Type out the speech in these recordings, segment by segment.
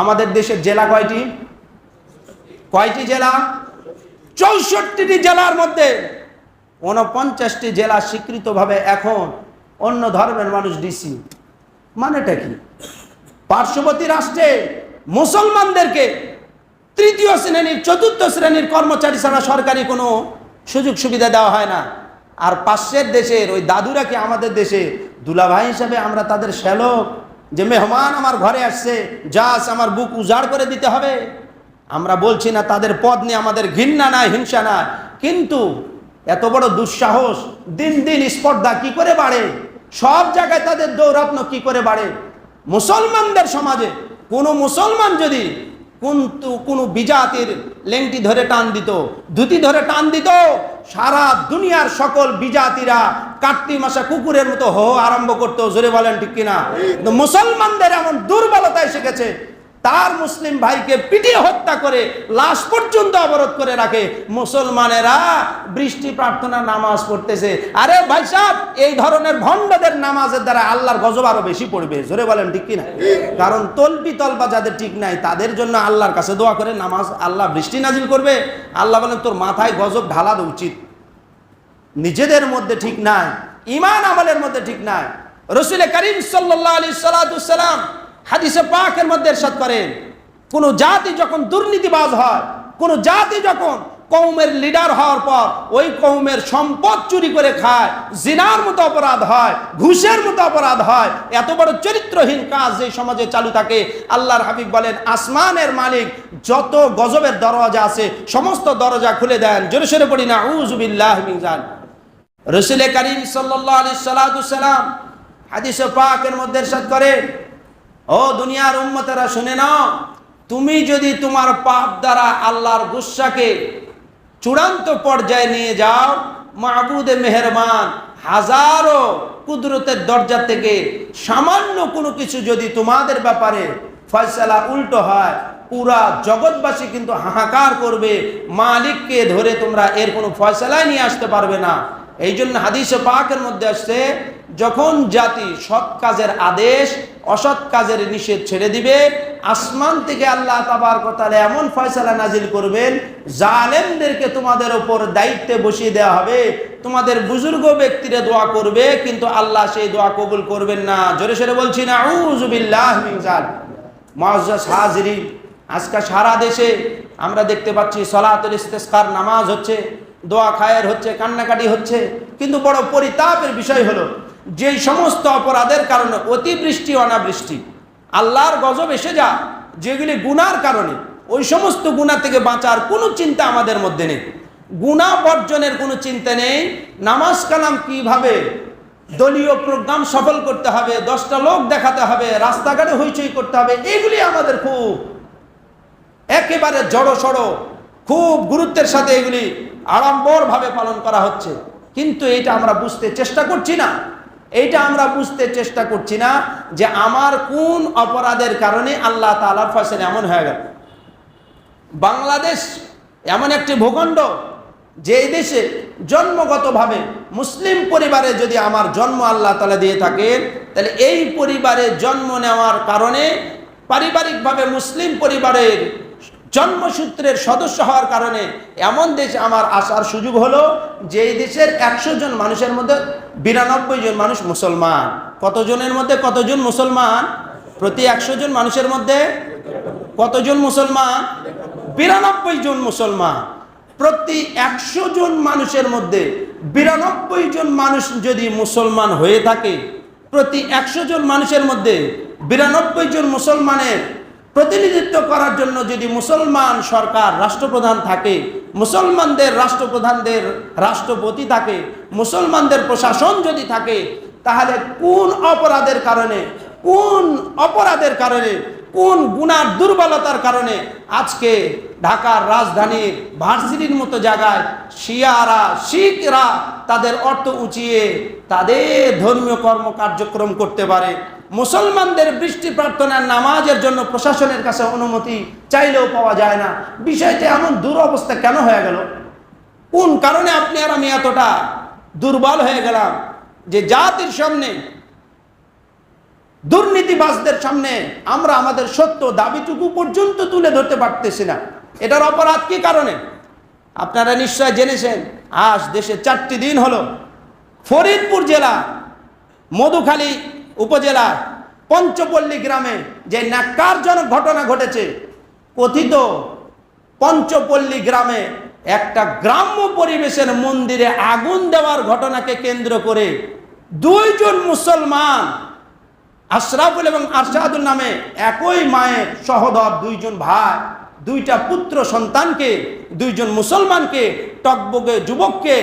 আমাদের দেশের জেলা কয়টি? কয়টি জেলা? চৌষট্টিটি জেলার মধ্যে উনপঞ্চাশটি জেলা স্বীকৃতভাবে এখন অন্য ধর্মের মানুষ ডিসি। মানেটা কি? পার্শ্ববর্তী রাষ্ট্রে মুসলমানদেরকে তৃতীয় শ্রেণির, চতুর্থ শ্রেণির কর্মচারী ছাড়া সরকারি কোনো সুযোগ সুবিধা দেওয়া হয় না। আর পাশের দেশের ওই দাদুরা কি আমাদের দেশে দুলাভাই হিসাবে আমরা তাদের শ্যালক? যে মেহমান আমার ঘরে আসছে যাস আমার বুক উজাড় করে দিতে হবে। আমরা বলছি না, তাদের পদ নিয়ে আমাদের ঘৃণা নাই, হিংসা নাই। কিন্তু এত বড় দুঃসাহস, দিন দিন স্পর্ধা কি করে বাড়ে? সব জায়গায় তাদের দৌরাত্ম কি করে বাড়ে? মুসলমানদের সমাজে কোনো মুসলমান যদি কিন্তু কোনো বিজাতির লেংটি ধরে টান দিত, ধুতি ধরে টান দিত, সারা দুনিয়ার সকল বিজাতিরা কার্তি মাসা কুকুরের মতো হো আরম্ভ করতো, জোরে বলেন ঠিক কিনা? মুসলমানদের এমন দুর্বলতা এসে গেছে তার মুসলিম ভাইকে পিটিয়ে হত্যা করে লাশ পর্যন্ত অবরোধ করে রাখে। মুসলমানেরা বৃষ্টি প্রার্থনা নামাজ পড়তেছে। আরে ভাই সাহেব, এই ধরনের ভণ্ডদের নামাজের দ্বারা আল্লাহর গজব আরও বেশি পড়বে। জোরে বলেন, ঠিক কিনা কারণ তলবি তলবা যাদের ঠিক নাই, তাদের জন্য আল্লাহর কাছে দোয়া করে নামাজ আল্লাহ বৃষ্টি নাজিল করবে। আল্লাহ বলেন, তোর মাথায় গজব ঢালা দেওয়া উচিত। নিজেদের মধ্যে ঠিক নাই ইমান আমলের মধ্যে ঠিক নাই। রসুল করিম সাল্লাহ আলী সালাম হাদিসে পাকের মধ্যে এরশাদ করেন, কোন জাতি যখন দুর্নীতিবাজ হয়, কোন জাতি যখন কৌমের লিডার হওয়ার পর ওই কৌমের সম্পদ চুরি করে খায়, জিনার মতো অপরাধ হয়, ঘুষের মতো অপরাধ হয়, এত বড় চরিত্রহীন কাজ যে সমাজে চালু থাকে, আল্লাহর হাবিব বলেন, আসমানের মালিক যত গজবের দরজা আছে, সমস্ত দরজা খুলে দেন, জোরে সরে পড়ি না উজুবিল্লাহ মিজান রসুল করিম সাল্লাহ আলি সালাম হাদিসে পাকের মধ্যে এরশাদ করে ও দুনিয়ার উম্মতেরা, শুনে নাও। তুমি যদি তোমার পাপ দ্বারা আল্লাহর গুসাকে চূড়ান্ত পর্যায়ে নিয়ে যাও মাহবুদে মেহরবান, হাজারো কুদরতের দরজা থেকে সামান্য কোনো কিছু যদি তোমাদের ব্যাপারে ফয়সালা উল্টো হয়, পুরা জগৎবাসী কিন্তু হাহাকার করবে, মালিককে ধরে তোমরা এর কোনো ফয়সালায় নিয়ে আসতে পারবে না। এই জন্য হাদিসে পাকের মধ্যে আসছে, যখন জাতি সৎ কাজের আদেশ, অসৎ কাজের নিষেধ ছেড়ে দিবে, আসমান থেকে আল্লাহ তাবার কথা এমন ফয়সালা নাজিল করবেন, জালেমদেরকে তোমাদের ওপর দায়িত্বে বসিয়ে দেওয়া হবে, তোমাদের বুজুর্গ ব্যক্তিরা দোয়া করবে, কিন্তু আল্লাহ সেই দোয়া কবুল করবেন না। জোরে সরে বলছি না উজুবিল্লাহ আজকে সারা দেশে আমরা দেখতে পাচ্ছি সলাতুল ইস্তেস্কার নামাজ হচ্ছে। দোয়া খায়ের হচ্ছে, কান্নাকাটি হচ্ছে, কিন্তু বড় পরিতাপের বিষয় হলো, যেই সমস্ত অপরাধের কারণে অতিবৃষ্টি, অনাবৃষ্টি, আল্লাহর গজব এসে যা, যেগুলি গুনার কারণে, ওই সমস্ত গুণা থেকে বাঁচার কোনো চিন্তা আমাদের মধ্যে নেই। গুণা বর্জনের কোনো চিন্তা নেই। নামাজ কালাম কীভাবে? দলীয় প্রোগ্রাম সফল করতে হবে, দশটা লোক দেখাতে হবে, রাস্তাঘাটে হইচই করতে হবে, এগুলি আমাদের খুব একেবারে জড়ো সড়ো খুব গুরুত্বের সাথে এগুলি আড়ম্বরভাবে পালন করা হচ্ছে। কিন্তু এটা আমরা বুঝতে চেষ্টা করছি না। এইটা আমরা বুঝতে চেষ্টা করছি না যে আমার কোন অপরাধের কারণে আল্লাহ তালার ফসল এমন হয়ে গেল। বাংলাদেশ এমন একটি ভূখণ্ড যে দেশে জন্মগতভাবে মুসলিম পরিবারে যদি আমার জন্ম আল্লাহ তালা দিয়ে থাকেন, তাহলে এই পরিবারে জন্ম নেওয়ার কারণে পারিবারিকভাবে মুসলিম পরিবারের জন্মসূত্রের সদস্য হওয়ার কারণে এমন দেশ আমার আসার সুযোগ হলো যে এই দেশের একশো জন মানুষের মধ্যে বিরানব্বই জন মানুষ মুসলমান। কতজনের মধ্যে কতজন মুসলমান? প্রতি একশো জন মানুষের মধ্যে কতজন মুসলমান? বিরানব্বই জন মুসলমান। প্রতি একশো জন মানুষের মধ্যে বিরানব্বই জন মানুষ যদি মুসলমান হয়ে থাকে, প্রতি একশো জন মানুষের মধ্যে বিরানব্বই জন মুসলমানের প্রতিনিধিত্ব করার জন্য যদি মুসলমান সরকার, রাষ্ট্রপ্রধান থাকে, মুসলমানদের রাষ্ট্রপ্রধানদের রাষ্ট্রপতি থাকে, মুসলমানদের প্রশাসন যদি থাকে, তাহলে কোন অপরাধের কারণে, কোন অপরাধের কারণে, কোন গুণার দুর্বলতার কারণে আজকে ঢাকার রাজধানীর ভার্সিটির মতো জায়গায় শিয়ারা, শিখরা তাদের অর্থ উঁচিয়ে তাদের ধর্মীয় কর্ম কার্যক্রম করতে পারে। মুসলমানদের বৃষ্টি প্রার্থনার নামাজের জন্য প্রশাসনের কাছে অনুমতি চাইলেও পাওয়া যায় না। বিষয়টা এমন দুরবস্থা কেন হয়ে গেল? কোন কারণে আপনি আর আমি এতটা দুর্বল হয়ে গেলাম? যে জাতির সামনে দুর্নীতিবাসদের সামনে আমরা আমাদের সত্য দাবিটুকু পর্যন্ত তুলে ধরতে পারতেছি না। এটার অপরাধ কি কারণে? আপনারা নিশ্চয় জেনেছেন, আজ দেশে চারটি দিন হলো। ফরিদপুর জেলা, মধুখালী উপজেলা, পঞ্চপল্লী গ্রামে যে ন্যাক্কারজনক ঘটনা ঘটেছে, কথিত পঞ্চপল্লী গ্রামে একটা গ্রাম্য পরিবেশের মন্দিরে আগুন দেওয়ার ঘটনাকে কেন্দ্র করে দুইজন মুসলমান, আশরাফুল এবং আরশাদুল নামে একই মায়ের সহদর দুইজন ভাই, দুইটা পুত্র সন্তানকে, দুইজন মুসলমানকে, টকবগে যুবককে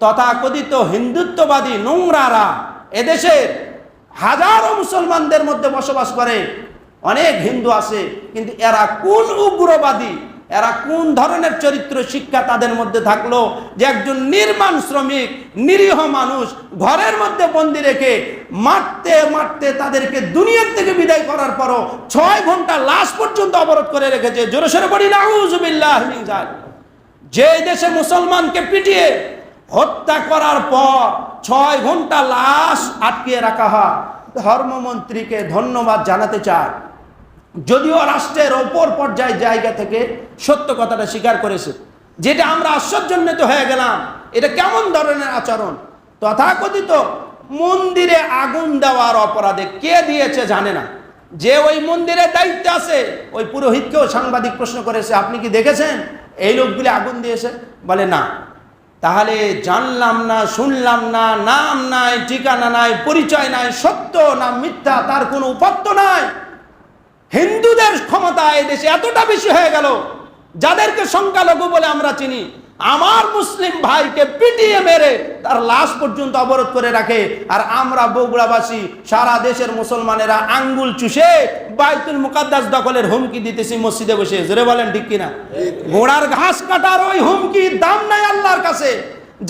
তথাকথিত হিন্দুত্ববাদী নোংরারা এদেশের হাজারো মুসলমানদের মধ্যে বসবাস করে। অনেক হিন্দু আছে, কিন্তু এরা কোন উগ্রবাদী? এরা কোন ধরনের চরিত্র শিক্ষা তাদের মধ্যে থাকল? যে একজন নির্মাণ শ্রমিক, নিরীহ মানুষ ঘরের মধ্যে বন্দি রেখে মারতে মারতে তাদেরকে দুনিয়ার থেকে বিদায় করার পরও ছয় ঘণ্টা লাশ পর্যন্ত অবরোধ করে রেখেছে। জোরে সরে পড়ি মিন যে দেশে মুসলমানকে পিটিয়ে হত্যা করার পর ছয় ঘণ্টা লাশ আটকিয়ে রাখা হয়। ধর্মমন্ত্রীকে ধন্যবাদ জানাতে চায়। যদিও রাষ্ট্রের ওপর পর্যায় জায়গা থেকে সত্য কথাটা স্বীকার করেছে। যেটা আমরা আশ্চর্যান্বিত হয়ে গেলাম। এটা কেমন ধরনের আচরণ? তথাকথিত মন্দিরে আগুন দেওয়ার অপরাধে কে দিয়েছে জানে না। যে ওই মন্দিরের দায়িত্বে আছে, ওই পুরোহিতকেও সাংবাদিক প্রশ্ন করেছে, আপনি কি দেখেছেন? এই লোকগুলি আগুন দিয়েছে? বলে, না। তাহলে জানলাম না, শুনলাম না, নাম নাই, ঠিকানা নাই, পরিচয় নাই, সত্য না মিথ্যা, তার কোনো উপাত্ত নাই। হিন্দুদের ক্ষমতা এই দেশে এতটা বেশি হয়ে গেল, যাদেরকে সংখ্যালঘু বলে আমরা চিনি আমার মুসলিম ভাইকে পিটিয়ে মেরে তার লাশ পর্যন্ত অবরোধ করে রাখে। আর আমরা বগুড়াবাসী, সারা দেশের মুসলমানেরা আঙ্গুল চুষে বাইতুল মুকাদ্দাস দখলের হুমকি দিতেছি মসজিদে বসে। জোরে বলেন ঠিক কিনা? ঘোড়ার ঘাস কাটার ওই হুমকির দাম নাই আল্লাহর কাছে।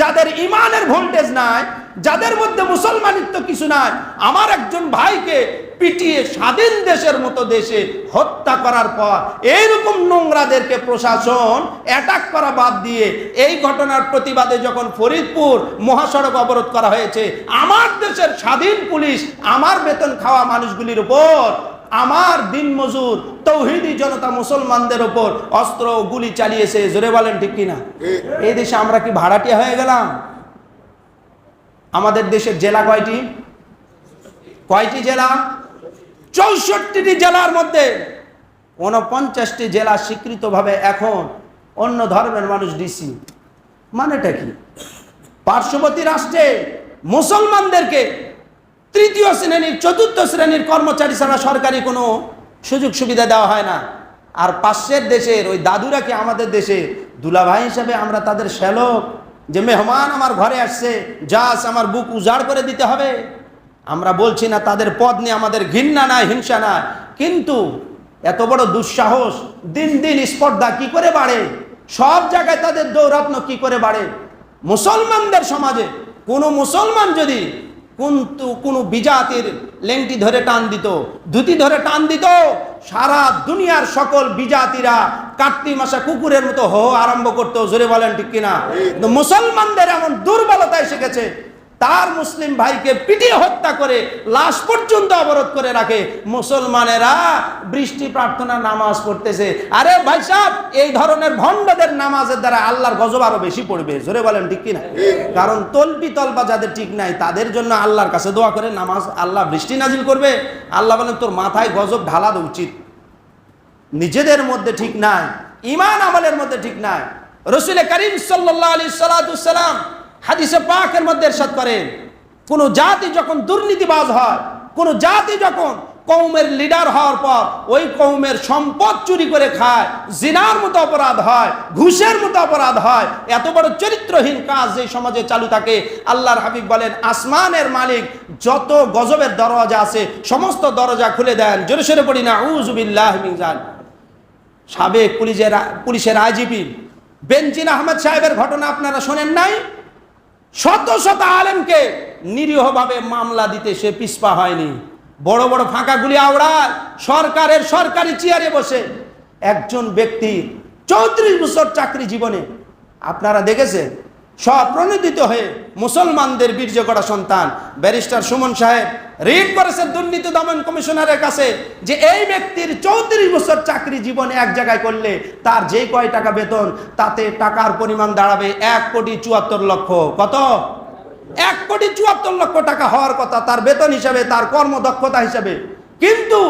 যাদের ইমানের ভোল্টেজ নাই, যাদের মধ্যে মুসলমানিত্ব কিছু নাই, আমার একজন ভাইকে পিটিয়ে স্বাধীন দেশের মতো দেশে হত্যা করার পর এইরকম নোংরাদেরকে প্রশাসন অ্যাটাক করা বাদ দিয়ে এই ঘটনার প্রতিবাদে যখন ফরিদপুর মহাসড়ক অবরোধ করা হয়েছে, আমার দেশের স্বাধীন পুলিশ, আমার বেতন খাওয়া মানুষগুলির উপর, আমার দিন মজুর তৌহিদি জনতা মুসলমানদের ওপর অস্ত্র গুলি চালিয়েছে, জোরে বলেন ঠিক কিনা? এই দেশে আমরা কি ভাড়াটিয়া হয়ে গেলাম? আমাদের দেশের জেলা কয়টি? কয়টি জেলা? চৌষট্টিটি জেলার মধ্যে উনপঞ্চাশটি জেলা স্বীকৃতভাবে এখন অন্য ধর্মের মানুষ ডিসি। মানেটা কি? পার্শ্ববর্তী রাষ্ট্রে মুসলমানদেরকে তৃতীয় শ্রেণির, চতুর্থ শ্রেণির কর্মচারী ছাড়া সরকারি কোনো সুযোগ সুবিধা দেওয়া হয় না। আর পাশের দেশের ওই দাদুরা কি আমাদের দেশে দুলাভাই হিসাবে আমরা তাদের শ্যালক, যে মেহমান আমার ঘরে আসছে যাস আমার বুক উজাড় করে দিতে হবে? আমরা বলছি না তাদের পদ নিয়ে আমাদের ঘৃণা নাই, হিংসা নাই। কিন্তু এত বড় দুঃসাহস, দিন দিন স্পর্ধা কি করে বাড়ে? সব জায়গায় তাদের দৌরাত্ম কি করে বাড়ে? মুসলমানদের সমাজে কোনো মুসলমান যদি কিন্তু কোনো বিজাতির লেংটি ধরে টান দিত, ধুতি ধরে টান দিত, সারা দুনিয়ার সকল বিজাতিরা কার্তিক মাসা কুকুরের মতো হো আরম্ভ করতো। জোরে বলেন ঠিক কিনা? মুসলমানদের এমন দুর্বলতা এসে গেছে তার মুসলিম ভাইকে পিটিয়ে হত্যা করে লাশ পর্যন্ত অবরোধ করে রাখে। মুসলমানেরা বৃষ্টি প্রার্থনা নামাজ পড়তেছে। আরে ভাই সাহেব, এই ধরনের ভণ্ডদের নামাজের দ্বারা আল্লাহর গজব আরও বেশি পড়বে। জোরে বলেন, ঠিক কিনা? কারণ তলবি তলবা যাদের ঠিক নাই, তাদের জন্য আল্লাহর কাছে দোয়া করে নামাজ আল্লাহ বৃষ্টি নাজিল করবে। আল্লাহ বলেন, তোর মাথায় গজব ঢালা দেওয়া উচিত। নিজেদের মধ্যে ঠিক নাই ইমান আমলের মধ্যে ঠিক নাই। রসুল করিম সাল্লাহ আলী সালাম হাদিসে পাকের মধ্যে এরশাদ করেন কোন জাতি যখন দুর্নীতিবাজ হয়, কোন জাতি যখন কৌমের লিডার হওয়ার পর, ওই কৌমের সম্পদ চুরি করে খায়, জিনার মতো অপরাধ হয়, ঘুষের মতো অপরাধ হয়, এত বড় চরিত্রহীন কাজ যে সমাজে চালু থাকে, আল্লাহর হাবিব বলেন, আসমানের মালিক যত গজবের দরজা আছে, সমস্ত দরজা খুলে দেন, জোরে সরে পড়ি না উজুবিল্লাহ মিজান সাবেক পুলিশের পুলিশের আইজিপি বেনজিন আহমদ সাহেবের ঘটনা আপনারা শোনেন নাই? শত শত আলেমকে নিরীহভাবে মামলা দিতে সে পিসপা হয়নি। বড় বড় ফাঁকাগুলি আওড়ায়, সরকারের সরকারি চেয়ারে বসে একজন ব্যক্তি চৌত্রিশ বছর চাকরি জীবনে, আপনারা দেখেছেন, স্বপ্রণোদিত হয়ে মুসলমানদের বীর্য করা সন্তান, ব্যারিস্টার সুমন সাহেব রিট করেছে দুর্নীতি দমন কমিশনারের কাছে যে এই ব্যক্তির চৌত্রিশ বছর চাকরি জীবনে এক জায়গায় করলে তার যে কয় টাকা বেতন, তাতে টাকার পরিমাণ দাঁড়াবে এক কোটি চুয়াত্তর লক্ষ। কত? এক কোটি চুয়াত্তর লক্ষ টাকা হওয়ার কথা, তার বেতন হিসাবে, তার কর্মদক্ষতা হিসাবে। কিন্তু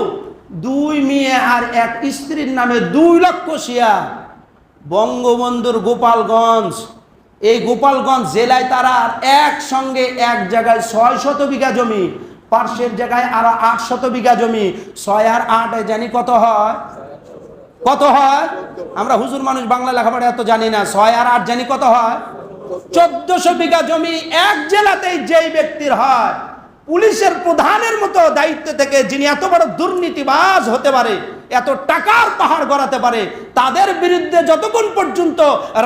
দুই মেয়ে আর এক স্ত্রীর নামে দুই লক্ষ শিয়া। বঙ্গবন্ধুর গোপালগঞ্জ। এই গোপালগঞ্জ জেলায় তারা একসঙ্গে এক জায়গায় ছয় শত বিঘা জমি। পার্শ্বের জায়গায় আরও আট শত বিঘা জমি। ছয় আর আট জানি কত হয়? কত হয়? আমরা হুজুর মানুষ বাংলা লেখাপড়া এত জানি না। ছয় আর আট জানি কত হয়? চোদ্দশো বিঘা জমি এক জেলাতেই যেই ব্যক্তির হয়, পুলিশের প্রধানের মতো দায়িত্ব থেকে যিনি এত বড় দুর্নীতিবাজ হতে পারে এত টাকার পাহাড় গড়াতে পারে। তাদের বিরুদ্ধে যতক্ষণ পর্যন্ত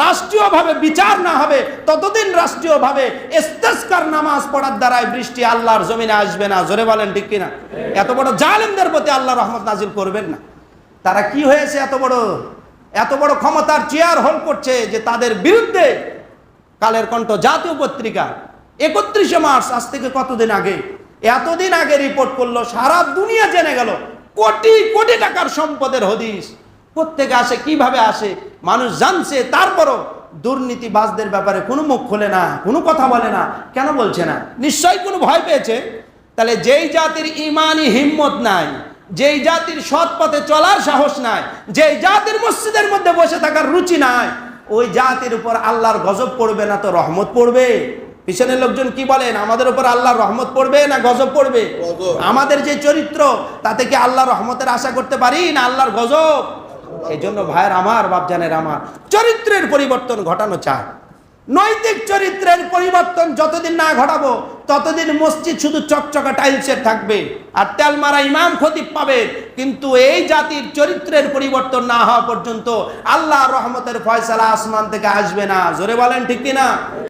রাষ্ট্রীয়ভাবে বিচার না হবে, ততদিন রাষ্ট্রীয়ভাবে ইস্তেস্কার নামাজ পড়ার দ্বারাই বৃষ্টি আল্লাহর জমিনে আসবে না। জোরে বলেন, ঠিক কিনা? এত বড় জালেমদের প্রতি আল্লাহ রহমত নাজিল করবেন না। তারা কি হয়েছে এত বড়? এত বড় ক্ষমতার চেয়ার হোল্ড করছে যে তাদের বিরুদ্ধে কালের কণ্ঠ জাতীয় পত্রিকা একত্রিশে মার্চ, আজ থেকে কতদিন আগে, এতদিন আগে রিপোর্ট করল, সারা দুনিয়া জেনে গেল কোটি কোটি টাকার সম্পদের হদিস প্রত্যেকে আসে, কীভাবে আসে? মানুষ জানছে, তারপরও দুর্নীতিবাজদের ব্যাপারে কোনো মুখ খোলে না, কোনো কথা বলে না, কেন বলছে না? নিশ্চয়ই কোনো ভয় পেয়েছে? তাহলে যেই জাতির ইমানি হিম্মত নাই, যেই জাতির সৎ পথে চলার সাহস নাই, যেই জাতির মসজিদের মধ্যে বসে থাকার রুচি নাই, ওই জাতির উপর আল্লাহর গজব পড়বে না তো রহমত পড়বে? পিছনের লোকজন কি বলেন? আমাদের উপর আল্লাহর রহমত পড়বে না গজব পড়বে। আমাদের যে চরিত্র তাতে কি আল্লাহর রহমতের আশা করতে পারি না আল্লাহর গজব? এই জন্য ভাইয়ের আমার বাপজানের আমার চরিত্রের পরিবর্তন ঘটানো চায় নৈতিক চরিত্রের পরিবর্তন যতদিন না ঘটাবো ততদিন মসজিদ শুধু চকচকা টাইলসের থাকবে আর তেল মারা ইমাম খতিব পাবে। কিন্তু এই জাতির চরিত্রের পরিবর্তন না হওয়া পর্যন্ত আল্লাহ রহমতের ফয়সালা আসমান থেকে আসবে না। জোরে বলেন ঠিক কিনা?